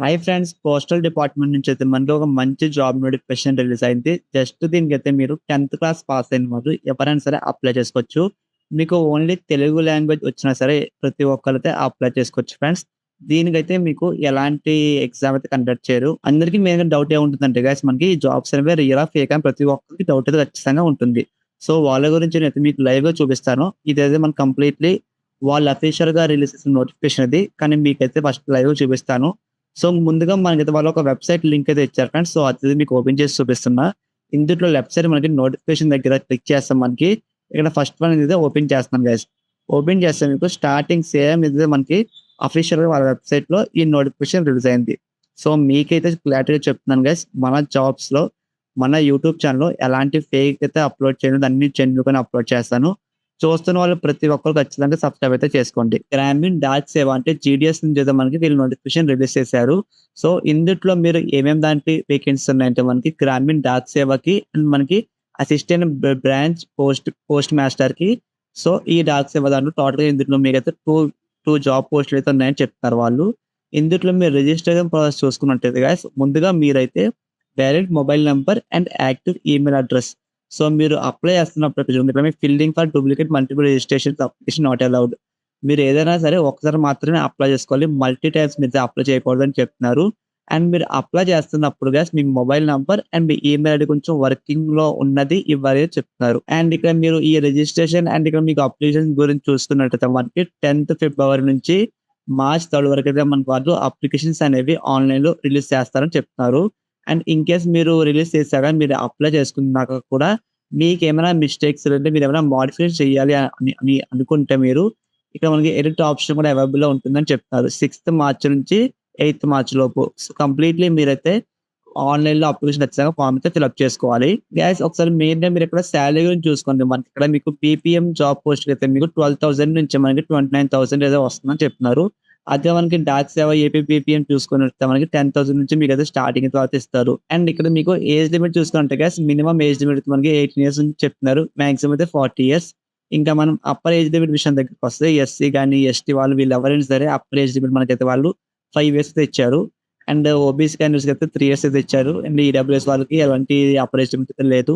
Hi friends postal department నుంచి అయితే మనకి ఒక మంచి జాబ్ నోటిఫికేషన్ రిలీజ్ అయింది. జస్ట్ దీనికైతే మీరు టెన్త్ క్లాస్ పాస్ అయిన వారు ఎవరైనా సరే అప్లై చేసుకోవచ్చు. మీకు ఓన్లీ తెలుగు లాంగ్వేజ్ వచ్చినా సరే ప్రతి ఒక్కరైతే అప్లై చేసుకోవచ్చు ఫ్రెండ్స్ దీనికైతే మీకు ఎలాంటి ఎగ్జామ్ అయితే కండక్ట్ చేయరు. అందరికీ మెయిన్ డౌట్ ఏముంటుందంటే గైస్ మనకి జాబ్స్ అనేవి రియల్ ఫేక్ అని ప్రతి ఒక్కరికి డౌట్ అయితే ఖచ్చితంగా ఉంటుంది. సో వాళ్ళ గురించి నేను మీకు లైవ్గా చూపిస్తాను. ఇదైతే మనం కంప్లీట్లీ వాళ్ళ అఫీషియల్గా రిలీజ్ చేసిన నోటిఫికేషన్ ఇది. కానీ మీకైతే ఫస్ట్ లైవ్ చూపిస్తాను. సో ముందుగా మనకైతే వాళ్ళు ఒక వెబ్సైట్ లింక్ అయితే ఇచ్చారు ఫ్రెండ్స్. సో అది మీకు ఓపెన్ చేసి చూపిస్తున్నా. ఇందులో లెఫ్ట్ సైడ్ మనకి నోటిఫికేషన్ దగ్గర క్లిక్ చేస్తాం మనకి. ఇక్కడ ఫస్ట్ వన్ అయితే ఓపెన్ చేస్తున్నాం గైస్ ఓపెన్ చేస్తే మీకు స్టార్టింగ్ సేమ్ ఇది మనకి అఫీషియల్గా వాళ్ళ వెబ్సైట్లో ఈ నోటిఫికేషన్ రిలీజ్ అయింది. సో మీకైతే క్లారిటీగా చెప్తున్నాను గైస్ మన జాబ్స్లో మన యూట్యూబ్ ఛానల్ ఎలాంటి ఫేక్ అయితే అప్లోడ్ చేయను అన్ని జెన్యున్ అప్లోడ్ చేస్తాను. చూస్తున్న వాళ్ళు ప్రతి ఒక్కరు ఖచ్చితంగా సబ్స్క్రైబ్ అయితే చేసుకోండి. గ్రామీణ్ డాక్ సేవ అంటే జీడిఎస్ నుంచి మనకి వీళ్ళు నోటిఫికేషన్ రిలీజ్ చేశారు. సో ఇందుట్లో మీరు ఏమేమి దాంట్లో వేకెన్సీ ఉన్నాయంటే మనకి గ్రామీణ్ డాక్ సేవకి అండ్ మనకి అసిస్టెంట్ బ్రాంచ్ పోస్ట్ పోస్ట్ మాస్టర్కి సో ఈ డాక్ సేవ దాంట్లో టోటల్గా ఇందులో మీకైతే టూ టూ జాబ్ పోస్టులు అయితే ఉన్నాయని చెప్తారు వాళ్ళు. ఇందులో మీరు రిజిస్ట్రేషన్ ప్రాసెస్ చూసుకున్నట్టయితే guys, ముందుగా మీరైతే valid mobile number and active email address so మీరు అప్లై చేస్తున్నప్పుడు filling for duplicate multiple registration application not allowed మీరు ఏదైనా సరే ఒకసారి మాత్రమే అప్లై చేసుకోవాలి. మల్టీ టైమ్స్ మీరు అప్లై చేయకూడదు అని చెప్తున్నారు. అండ్ మీరు అప్లై చేస్తున్నప్పుడు గ్యాస్ మీ మొబైల్ నంబర్ అండ్ మీ ఈమెయిల్ ఐడి కొంచెం వర్కింగ్లో ఉన్నది ఇవ్వాలి చెప్తున్నారు. అండ్ ఇక్కడ మీరు ఈ రిజిస్ట్రేషన్ అండ్ ఇక్కడ మీకు అప్లికేషన్ గురించి చూస్తున్నట్టయితే మనకి టెన్త్ ఫిబ్రవరి నుంచి మార్చ్ థర్డ్ వరకు అయితే మనకి వాళ్ళు అప్లికేషన్స్ అనేవి ఆన్లైన్లో రిలీజ్ చేస్తారని చెప్తున్నారు. అండ్ ఇన్ కేస్ మీరు రిలీజ్ చేశాక మీరు అప్లై చేసుకున్నాక కూడా మీకు ఏమైనా మిస్టేక్స్ అంటే మీరు ఏమైనా మాడిఫికేషన్ చేయాలి అని అని అనుకుంటే మీరు ఇక్కడ మనకి ఎడిట్ ఆప్షన్ కూడా అవైలబుల్గా ఉంటుందని చెప్తారు. సిక్స్త్ మార్చ్ నుంచి ఎయిత్ మార్చ్ లోపు. సో కంప్లీట్లీ మీరైతే ఆన్లైన్లో అప్లికేషన్ ఖచ్చితంగా ఫామ్ అయితే ఫిల్అప్ చేసుకోవాలి. గ్యాస్ ఒకసారి మెయిన్గా మీరు ఇక్కడ శాలరీ గురించి చూసుకోండి. మనకి ఇక్కడ మీకు పీపీఎం జాబ్ పోస్ట్ అయితే మీకు ట్వెల్వ్ థౌసండ్ నుంచి మనకి ట్వంటీ నైన్ థౌసండ్ ఏదో వస్తుందని చెప్తున్నారు. అదే మనకి డాక్ సేవ ఏపీపీఎం చూసుకుని చూసుకున్నట్టు మనకి టెన్ థౌసండ్ నుంచి మీకు అయితే స్టార్టింగ్ తర్వాత ఇస్తారు. అండ్ ఇక్కడ మీకు ఏజ్ లిమిట్ చూసుకుంటే గ్యాస్ మినిమం ఏజ్ లిమిట్ మనకి ఎయిటీన్ ఇయర్స్ నుంచి చెప్తున్నారు. మాక్సిమం అయితే ఫార్టీ ఇయర్స్ ఇంకా మనం అప్పర్ ఏజ్ లిమిట్ విషయం దగ్గరికి వస్తే ఎస్సీ కానీ ఎస్టీ వాళ్ళు వీళ్ళు ఎవరైనా సరే అప్పర్ ఏజ్ లిమిట్ మనకైతే వాళ్ళు ఫైవ్ ఇయర్స్ అయితే ఇచ్చారు. అండ్ ఓబీసీ క్యాండిడేట్స్ అయితే త్రీ ఇయర్స్ అయితే ఇచ్చారు. అండ్ ఈడబ్ల్యూఎస్ వాళ్ళకి ఎలాంటి అప్పర్ ఏజ్ లిమిట్ అయితే లేదు.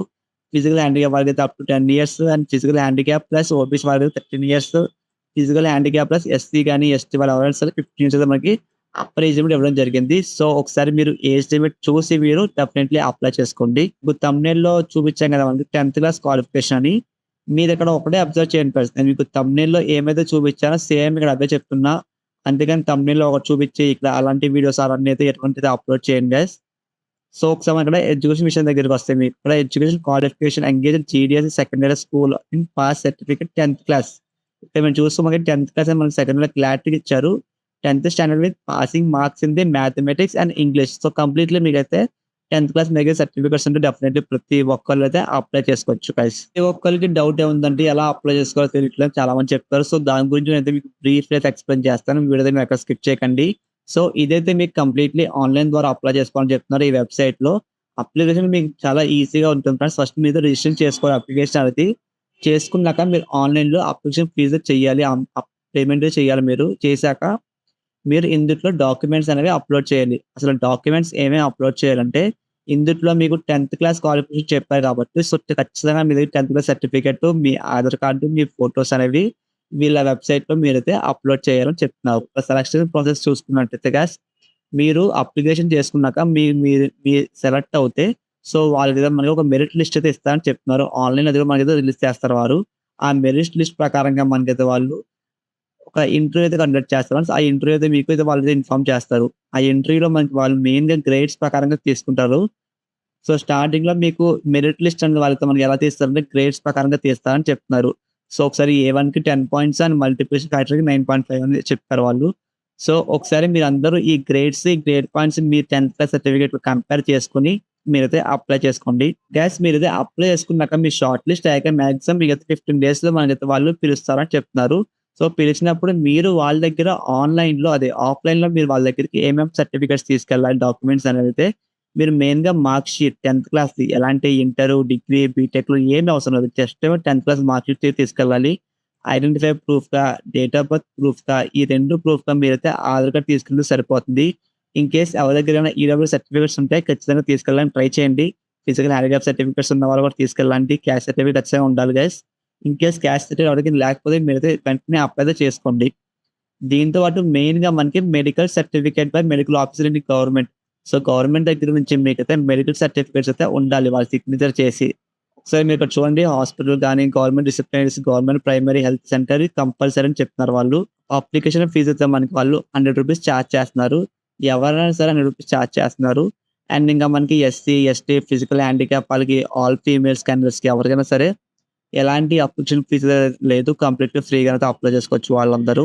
ఫిజికల్ హ్యాండిక్యాప్ వాళ్ళకి అయితే up to ten years and physical handicap plus OBC వాళ్ళకి thirteen years physical handicap plus SC కానీ ఎస్టీ వాళ్ళు ఎవరైనా సరే ఫిఫ్టీన్ ఇయర్స్ మనకి అప్పర్ ఏజ్ లిమిట్ ఇవ్వడం జరిగింది. సో ఒకసారి మీరు ఏజ్ లిమిట్ చూసి మీరు డెఫినెట్లీ అప్లై చేసుకోండి. ఇప్పుడు తమ్నేల్లో చూపించాం కదా మనకి టెన్త్ క్లాస్ క్వాలిఫికేషన్ అని. మీరు ఇక్కడ ఒకటే అబ్జర్వ్ చేయండి first. నేను మీకు తమ్నేల్లో ఏమైతే చూపించానో సేమ్ ఇక్కడ అదే చెప్తున్నా. అంతేగాని తమ్నేల్లో ఒకటి చూపించి ఇక్కడ అలాంటి వీడియోస్ అవన్నీ అయితే ఎటువంటిది అప్లోడ్ చేయండి గైస్ సో ఒకసారి ఇక్కడ ఎడ్యుకేషన్ విషయం దగ్గరికి వస్తే మీకు. ఇక్కడ education qualification engage GDS secondary school in pass certificate tenth class మేము చూస్తే మనకి టెన్త్ క్లాస్ మనకి సెకండ్లో క్లారిటీ ఇచ్చారు. Tenth standard with passing marks in the mathematics and English so completely మీకు అయితే టెన్త్ క్లాస్ మీద సర్టిఫికేట్స్ ఉంటే డెఫినెట్లీ ప్రతి ఒక్కళ్ళు అయితే అప్లై చేసుకోవచ్చు కలిసి ప్రతి ఒక్కరికి డౌట్ ఏముందంటే ఎలా అప్లై చేసుకోవాలో తెలియట్లేదు చాలా మంది చెప్తారు. సో దాని గురించి నేను మీకు బ్రీఫ్ అయితే ఎక్స్ప్లెయిన్ చేస్తాను. వీడియో మీరు ఎక్కడ స్కిప్ చేయకండి. సో ఇదైతే మీకు కంప్లీట్లీ ఆన్లైన్ ద్వారా అప్లై చేసుకోవాలని చెప్తున్నారు ఈ వెబ్సైట్లో. అప్లికేషన్ మీకు చాలా ఈజీగా ఉంటుంది ఫ్రెండ్స్ ఫస్ట్ మీద రిజిస్టర్ చేసుకోవాలి అప్లికేషన్ అనేది. చేసుకున్నాక మీరు ఆన్లైన్లో అప్లికేషన్ ఫీజు చేయాలి పేమెంట్ చేయాలి మీరు చేశాక మీరు ఇందుట్లో డాక్యుమెంట్స్ అనేవి అప్లోడ్ చేయాలి అసలు డాక్యుమెంట్స్ ఏమేమి అప్లోడ్ చేయాలంటే ఇందుట్లో మీకు టెన్త్ క్లాస్ క్వాలిఫికేషన్ చెప్పారు కాబట్టి సో ఖచ్చితంగా మీ టెన్త్ క్లాస్ సర్టిఫికేట్ మీ ఆధార్ కార్డు మీ ఫొటోస్ అనేవి వీళ్ళ వెబ్సైట్లో మీరైతే అప్లోడ్ చేయాలని చెప్తున్నారు. సెలక్షన్ ప్రాసెస్ చూసుకున్నట్టయితే గ్యాస్ మీరు అప్లికేషన్ చేసుకున్నాక మీ మీరు మీ సెలెక్ట్ అవుతే సో వాళ్ళ దగ్గర మనకి ఒక మెరిట్ లిస్ట్ అయితే ఇస్తారని చెప్తున్నారు. ఆన్లైన్ అది మనకైతే రిలీజ్ చేస్తారు వారు. ఆ మెరిట్ లిస్ట్ ప్రకారంగా మనకైతే వాళ్ళు ఒక ఇంటర్వ్యూ అయితే కండక్ట్ చేస్తారు. ఆ ఇంటర్వ్యూ అయితే మీకు అయితే వాళ్ళు ఇన్ఫార్మ్ చేస్తారు. ఆ ఇంటర్వ్యూలో మనకి వాళ్ళు మెయిన్గా గ్రేడ్స్ ప్రకారంగా తీసుకుంటారు. సో స్టార్టింగ్లో మీకు మెరిట్ లిస్ట్ అనేది వాళ్ళతో మనకి ఎలా తీస్తారంటే గ్రేడ్స్ ప్రకారంగా తీస్తారని చెప్తున్నారు. సో ఒకసారి ఏ వన్కి టెన్ పాయింట్స్ అండ్ మల్టిప్లికేషన్ ఫ్యాక్టర్కి నైన్ పాయింట్ ఫైవ్ అని చెప్పారు వాళ్ళు. సో ఒకసారి మీరు అందరూ ఈ గ్రేడ్స్ ఈ గ్రేడ్ పాయింట్స్ మీ టెన్త్ క్లాస్ సర్టిఫికేట్ కంపేర్ చేసుకుని మీరైతే అప్లై చేసుకోండి. గ్యాస్ మీరైతే అప్లై చేసుకున్నాక మీ షార్ట్ లిస్ట్ అయ్యాక మాక్సిమం మీకు ఫిఫ్టీన్ డేస్లో మనకైతే వాళ్ళు పిలుస్తారని చెప్తున్నారు. సో పిలిచినప్పుడు మీరు వాళ్ళ దగ్గర ఆన్లైన్లో అదే ఆఫ్లైన్లో మీరు వాళ్ళ దగ్గరికి ఏమేమి సర్టిఫికేట్స్ తీసుకెళ్ళాలి డాక్యుమెంట్స్ అనేది అయితే మీరు మెయిన్గా మార్క్ షీట్ టెన్త్ క్లాస్ ఎలాంటి ఇంటర్ డిగ్రీ బీటెక్లో ఏమి అవసరం లేదు. Just tenth class mark sheet తీసుకెళ్ళాలి. ఐడెంటిఫై ప్రూఫ్గా డేట్ ఆఫ్ బర్త్ ప్రూఫ్గా ఈ రెండు ప్రూఫ్గా మీరైతే ఆధార్ కార్డ్ తీసుకెళ్తే సరిపోతుంది. ఇన్ కేస్ ఎవరి దగ్గరైనా ఈడబ్ల్యూ సర్టిఫికేట్స్ ఉంటే ఖచ్చితంగా తీసుకెళ్ళడానికి ట్రై చేయండి. ఫిజికల్ హ్యాండిక్యాప్ సర్టిఫికేట్స్ ఉన్న వాళ్ళు కూడా తీసుకెళ్ళండి. క్యాష్ సర్టిఫికేట్ ఖచ్చితంగా ఉండాలి guys. In case caste certificate ఎవరికి లేకపోతే మీరైతే వెంటనే అప్లై చేసుకోండి. దీంతో పాటు మెయిన్‌గా మనకి medical certificate by medical officer in government. So, government దగ్గర నుంచి మీకైతే మెడికల్ సర్టిఫికేట్స్ అయితే ఉండాలి. వాళ్ళు సిగ్నేచర్ చేసి. ఒకసారి మీరు ఇక్కడ చూడండి హాస్పిటల్ కానీ government dispensaries, government primary health centre compulsory అని చెప్తున్నారు వాళ్ళు. అప్లికేషన్ ఫీజు అయితే మనకి వాళ్ళు హండ్రెడ్ రూపీస్ చార్జ్ చేస్తున్నారు. ఎవరైనా సరే రూ. 100 చార్జ్ చేస్తున్నారు. అండ్ ఇంకా మనకి ఎస్సీ, ఎస్టీ, ఫిజికల్ హ్యాండిక్యాప్ వాళ్ళకి ఆల్ ఫీమేల్స్ క్యాండిడేట్స్‌కి ఎవరికైనా సరే ఎలాంటి అప్లికేషన్ లేదు. కంప్లీట్‌గా ఫ్రీగా అయితే అప్లై చేసుకోవచ్చు వాళ్ళందరూ.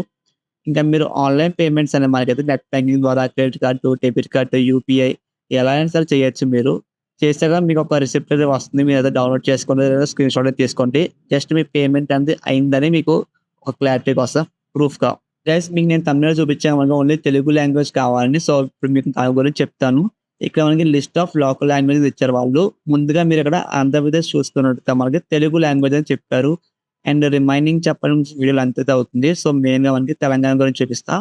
ఇంకా మీరు ఆన్‌లైన్ పేమెంట్స్ అనేది మనకైతే నెట్ బ్యాంకింగ్ ద్వారా credit card debit card UPI ఎలా అయినా సరే చేయొచ్చు మీరు. చేసాక మీకు ఒక రిసిప్ట్ అయితే వస్తుంది. మీరైతే డౌన్‌లోడ్ చేసుకోండి లేదా స్క్రీన్‌షాట్ అయితే తీసుకోండి. జస్ట్ మీ పేమెంట్ అనేది అయిందని మీకు ఒక క్లారిటీ కోసం ప్రూఫ్‌గా. గైస్ మీకు నేను తమిళ చూపించాను మనకు ఓన్లీ తెలుగు లాంగ్వేజ్ కావాలని. సో, ఇప్పుడు మీకు దాని గురించి చెప్తాను. ఇక్కడ మనకి లిస్ట్ ఆఫ్ లోకల్ లాంగ్వేజెస్ ఇచ్చారు వాళ్ళు. ముందుగా మీరు ఇక్కడ ఆంధ్రప్రదేశ్ చూస్తున్నట్టు మనకి తెలుగు లాంగ్వేజ్ అని చెప్పారు. అండ్ రిమైనింగ్ చెప్పడం వీడియోలు అంతే అయితే అవుతుంది. సో, మెయిన్‌గా మనకి తెలంగాణ గురించి చూపిస్తా.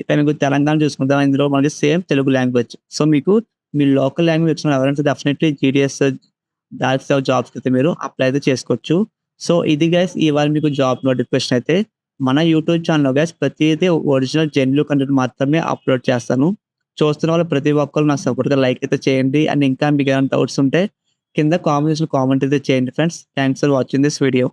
ఇక్కడ మీకు తెలంగాణ చూసుకుంటే ఇందులో మనకి సేమ్ తెలుగు లాంగ్వేజ్. సో, మీకు మీ లోకల్ లాంగ్వేజ్ వచ్చిన ఎవరైనా డెఫినెట్లీ జీడిఎస్ దాట్స్ జాబ్స్ అయితే మీరు అప్లై అయితే చేసుకోవచ్చు. సో, ఇది గైస్ ఇవాళ మీకు జాబ్ నోటిఫికేషన్ అయితే మన యూట్యూబ్ ఛానల్లో గ్యాస్ ప్రతిదీ ఒరిజినల్ జెన్లు కంటెంట్ మాత్రమే అప్లోడ్ చేస్తాను. చూస్తున్న వాళ్ళు ప్రతి ఒక్కరు నాకు సపోర్ట్‌గా లైక్ అయితే చేయండి. అండ్ ఇంకా మీకు ఏమైనా డౌట్స్ ఉంటే కింద కాంబినేషన్ కామెంట్ అయితే చేయండి friends. Thanks for watching this video.